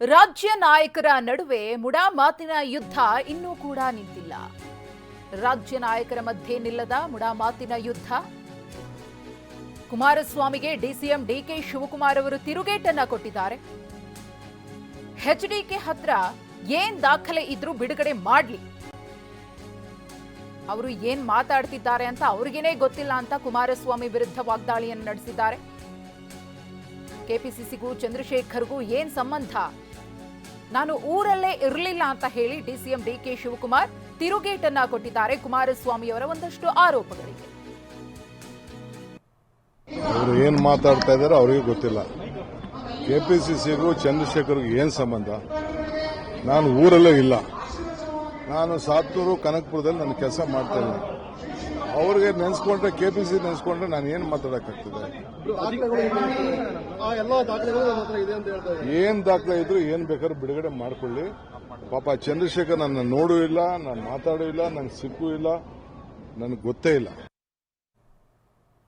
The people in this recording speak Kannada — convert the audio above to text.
ರಾಜ್ಯ ನಾಯಕರ ನಡುವೆ ಮುಡಾ ಮಾತಿನ ಯುದ್ಧ ಇನ್ನೂ ಕೂಡ ನಿಂತಿಲ್ಲ. ರಾಜ್ಯ ನಾಯಕರ ಮಧ್ಯೆ ನಿಲ್ಲದ ಮುಡಾ ಮಾತಿನ ಯುದ್ಧ. ಕುಮಾರಸ್ವಾಮಿಗೆ ಡಿಸಿಎಂ ಡಿಕೆ ಶಿವಕುಮಾರ್ ಅವರು ತಿರುಗೇಟನ್ನ ಕೊಟ್ಟಿದ್ದಾರೆ. ಎಚ್ಡಿಕೆ ಹತ್ರ ಏನ್ ದಾಖಲೆ ಇದ್ರೂ ಬಿಡುಗಡೆ ಮಾಡ್ಲಿ. ಅವರು ಏನ್ ಮಾತಾಡ್ತಿದ್ದಾರೆ ಅಂತ ಅವ್ರಿಗೇನೆ ಗೊತ್ತಿಲ್ಲ ಅಂತ ಕುಮಾರಸ್ವಾಮಿ ವಿರುದ್ಧ ವಾಗ್ದಾಳಿಯನ್ನು ನಡೆಸಿದ್ದಾರೆ. ಕೆಪಿಸಿಸಿಗೂ ಚಂದ್ರಶೇಖರ್ಗೂ ಏನ್ ಸಂಬಂಧ? ನಾನು ಊರಲ್ಲೇ ಇರಲಿಲ್ಲ ಅಂತ ಹೇಳಿ ಡಿಸಿಎಂ ಡಿಕೆ ಶಿವಕುಮಾರ್ ತಿರುಗೇಟನ್ನ ಕೊಟ್ಟಿದ್ದಾರೆ ಕುಮಾರಸ್ವಾಮಿಯವರ ಒಂದಷ್ಟು ಆರೋಪಗಳಿಗೆ. ಅವರು ಏನು ಮಾತಾಡ್ತಾ ಇದಾರೋ ಅವರಿಗೆ ಗೊತ್ತಿಲ್ಲ. ಕೆಪಿಸಿಸಿಗೂ ಚಂದ್ರಶೇಖರ್ಗೂ ಏನ್ ಸಂಬಂಧ? ನಾನು ಊರಲ್ಲೇ ಇಲ್ಲ. ನಾನು ಸಾತ್ತೂರು, ಕನಕಪುರದಲ್ಲಿ ನನ್ನ ಕೆಲಸ ಮಾಡ್ತಾ ಇದ್ದೀನಿ. ಅವ್ರಿಗೆ ನೆನೆಸ್ಕೊಂಡ್ರೆ ಸಿ ನೆನೆಸ್ಕೊಂಡ್ರೆ ನಾನು ಏನು ಮಾತಾಡೋಕ್ಕಾಗ್ತದೆ? ಏನ್ ದಾಖಲೆ ಇದ್ರು ಏನು ಬೇಕಾದ್ರೂ ಬಿಡುಗಡೆ ಮಾಡ್ಕೊಳ್ಳಿ. ಪಾಪ ಚಂದ್ರಶೇಖರ್ ನನ್ನ ನೋಡೂ ಇಲ್ಲ ನಾನು ಮಾತಾಡೂ ಇಲ್ಲ ನಂಗೆ ಸಿಕ್ಕೂ ಇಲ್ಲ ನನಗೆ ಗೊತ್ತೇ ಇಲ್ಲ.